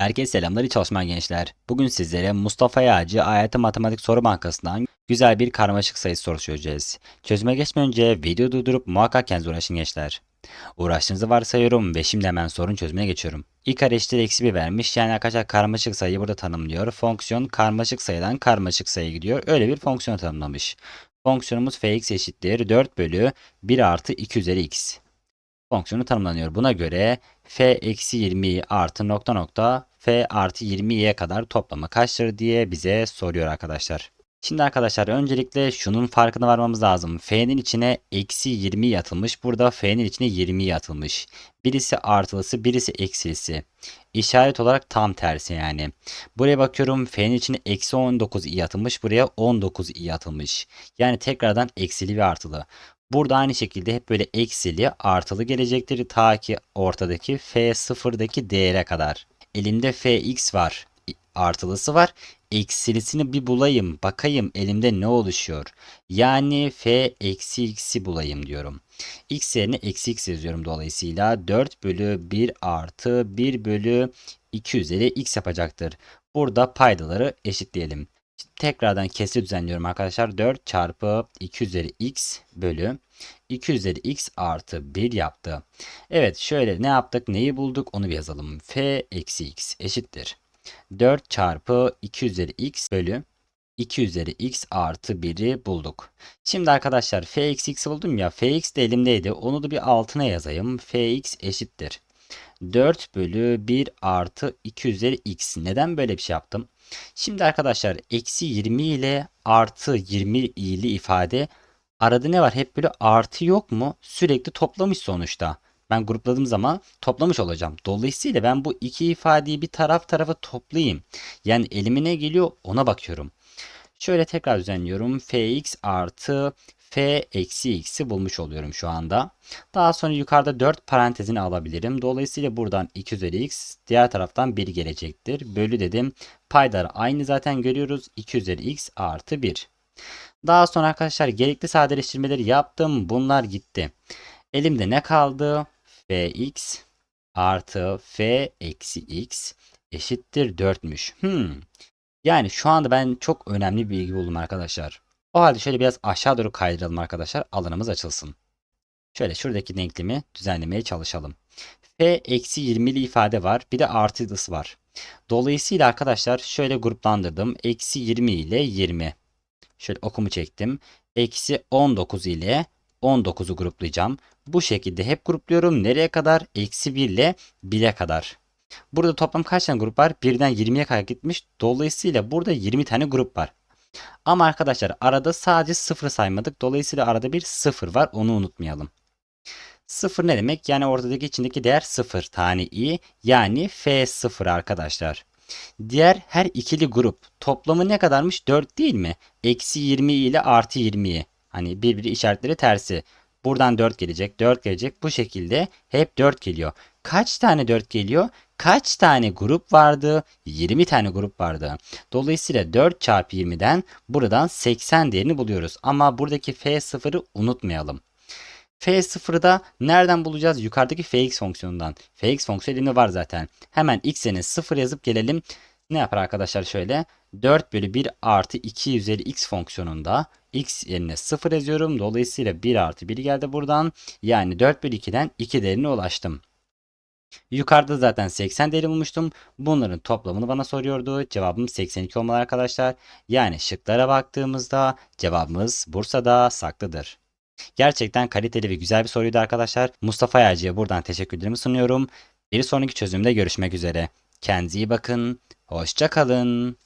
Herkese selamlar, iyi çalışmalar gençler. Bugün sizlere Mustafa Yağcı AYT Matematik Soru Bankası'ndan güzel bir karmaşık sayı sorusu çözeceğiz. Çözüme geçmeden önce videoyu durdurup muhakkak kendiniz uğraşın gençler. Uğraştığınızı varsayıyorum ve şimdi hemen sorun çözümüne geçiyorum. i kare eşittir eksi 1 vermiş. Yani arkadaşlar karmaşık sayıyı burada tanımlıyor. Fonksiyon karmaşık sayıdan karmaşık sayı gidiyor. Öyle bir fonksiyon tanımlamış. Fonksiyonumuz fx eşittir 4 bölü 1 artı 2 üzeri x fonksiyonu tanımlanıyor. Buna göre f eksi 20 artı nokta nokta f artı 20'ye kadar toplamı kaçtır diye bize soruyor arkadaşlar. Şimdi arkadaşlar öncelikle şunun farkına varmamız lazım. F'nin içine eksi 20 yatılmış. Burada F'nin içine 20 yatılmış. Birisi artılısı birisi eksilisi. İşaret olarak tam tersi yani. Buraya bakıyorum F'nin içine eksi 19 i atılmış. Buraya 19 i atılmış. Yani tekrardan eksili ve artılı. Burada aynı şekilde hep böyle eksili artılı gelecektir ta ki ortadaki f sıfırdaki değere kadar. Elimde fx var artılısı var. Eksilisini bir bulayım bakayım elimde ne oluşuyor. Yani f eksi x'i bulayım diyorum. x yerine eksi x yazıyorum dolayısıyla 4 bölü 1 artı 1 bölü 2 üzeri x yapacaktır. Burada paydaları eşitleyelim. Tekrardan kesri düzenliyorum arkadaşlar. 4 çarpı 2 üzeri x bölü 2 üzeri x artı 1 yaptı. Evet şöyle ne yaptık neyi bulduk onu bir yazalım. f eksi x eşittir. 4 çarpı 2 üzeri x bölü 2 üzeri x artı 1'i bulduk. Şimdi arkadaşlar f eksi x'i buldum ya fx de elimdeydi. Onu da bir altına yazayım. fx eşittir. 4 bölü 1 artı 2 üzeri x. Neden böyle bir şey yaptım? Şimdi arkadaşlar eksi 20 ile artı 20 ili ifade arada ne var? Hep böyle artı yok mu? Sürekli toplamış sonuçta. Ben grupladığım zaman toplamış olacağım. Dolayısıyla ben bu iki ifadeyi bir taraf tarafa toplayayım. Yani elime ne geliyor ona bakıyorum. Şöyle tekrar düzenliyorum. fx artı f eksi x'i bulmuş oluyorum şu anda. Daha sonra yukarıda 4 parantezini alabilirim. Dolayısıyla buradan 2 üzeri x diğer taraftan 1 gelecektir. Bölü dedim. Paydaları aynı zaten görüyoruz. 2 üzeri x artı 1. Daha sonra arkadaşlar gerekli sadeleştirmeleri yaptım. Bunlar gitti. Elimde ne kaldı? fx artı f eksi x eşittir 4'müş. Hmm. Yani şu anda ben çok önemli bir bilgi buldum arkadaşlar. O halde şöyle biraz aşağı doğru kaydıralım arkadaşlar. Alanımız açılsın. Şöyle şuradaki denklemi düzenlemeye çalışalım. F eksi 20'li ifade var. Bir de artılısı var. Dolayısıyla arkadaşlar şöyle gruplandırdım. Eksi 20 ile 20. Şöyle okumu çektim. Eksi 19 ile 19'u gruplayacağım. Bu şekilde hep grupluyorum. Nereye kadar? Eksi 1 ile 1'e kadar. Burada toplam kaç tane grup var? 1'den 20'ye kadar gitmiş. Dolayısıyla burada 20 tane grup var. Ama arkadaşlar arada sadece 0 saymadık. Dolayısıyla arada bir 0 var. Onu unutmayalım. 0 ne demek? Yani ortadaki içindeki değer 0 tane i. Yani f0 arkadaşlar. Diğer her ikili grup toplamı ne kadarmış? 4 değil mi? Eksi 20 ile artı 20'yi. Hani birbiri işaretleri tersi. Buradan 4 gelecek, 4 gelecek. Bu şekilde hep 4 geliyor. Kaç tane 4 geliyor? Kaç tane grup vardı? 20 tane grup vardı. Dolayısıyla 4 çarpı 20'den buradan 80 değerini buluyoruz. Ama buradaki f0'ı unutmayalım. F0'ı da nereden bulacağız? Yukarıdaki fx fonksiyonundan. fx fonksiyonu var zaten. Hemen x yerine 0 yazıp gelelim. Ne yapar arkadaşlar şöyle? 4 bölü 1 artı 2 üzeri x fonksiyonunda x yerine 0 yazıyorum. Dolayısıyla 1 artı 1 geldi buradan. Yani 4 bölü 2'den 2 değerine ulaştım. Yukarıda zaten 80 değeri bulmuştum. Bunların toplamını bana soruyordu. Cevabım 82 olmalı arkadaşlar. Yani şıklara baktığımızda cevabımız Bursa'da saklıdır. Gerçekten kaliteli ve güzel bir soruydu arkadaşlar. Mustafa Yağcı'ya buradan teşekkürlerimi sunuyorum. Bir sonraki çözümde görüşmek üzere. Kendinize iyi bakın. Hoşça kalın.